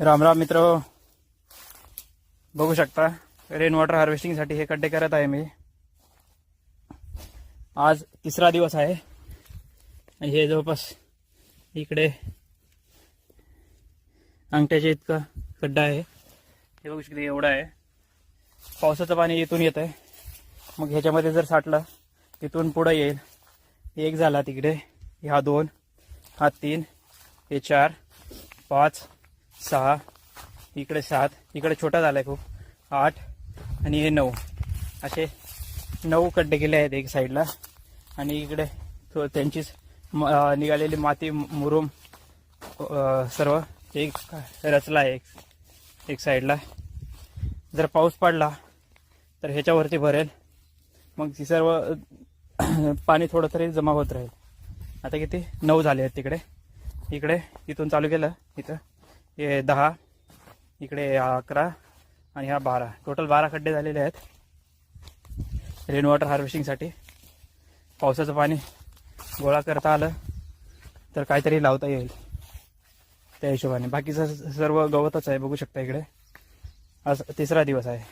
राम राम मित्र. बघू शकता रेन वॉटर हार्वेस्टिंगसाठी हे खड्डे करत आहे मी. आज तिसरा दिवस आहे. आणि हे जवळपास इकडे अंगठ्याच्या इतका खड्डा आहे. हे बघू शकते एवढा आहे. पावसाचं पाणी इथून येत आहे मग ह्याच्यामध्ये जर साठलं तिथून पुढं येईल. एक झाला तिकडे. हा दोन हा तीन हे चार पाच सहा. इकडे सात. इकडे छोटा झाला आहे खूप. आठ आणि हे नऊ. असे नऊ खड्डे गेले आहेत एक साईडला. आणि इकडे थो- त्यांचीच निघालेली माती मुरुम सर्व एक रचला आहे एक एक साईडला. जर पाऊस पडला तर ह्याच्यावरती भरेल. मग ती सर्व पाणी थोडं तरी जमा होत राहील. आता किती? नऊ झाले आहेत तिकडे. इकडे इथून चालू केलं. इथं. हे दहा इकडे अकरा आणि हा बारा. टोटल बारा खड्डे झालेले आहेत. रेन वॉटर हार्वेस्टिंगसाठी पावसाचं पाणी गोळा करता आलं तर काहीतरी लावता येईल. त्या हिशोबाने. बाकीचं सर्व गवतच आहे. बघू शकता इकडे. आज तिसरा दिवस आहे.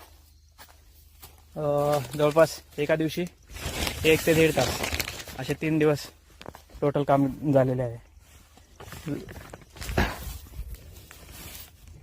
जवळपास एका दिवशी एक ते दीड तास असे तीन दिवस टोटल काम झालेले आहे.